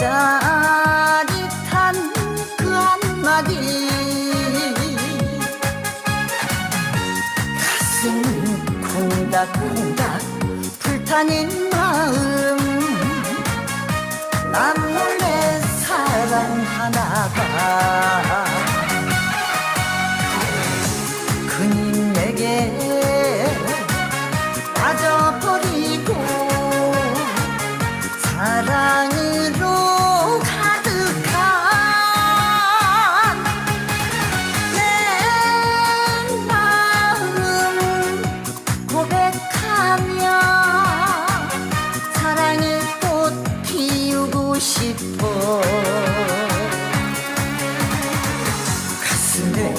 짜릿한 그 한마디. 가슴 콩닥콩닥 불타는 마음. 난 몰래 사랑하나봐 그님 내게 빠져버리고 사랑이 며 사랑의 꽃 피우고 싶어. 가슴에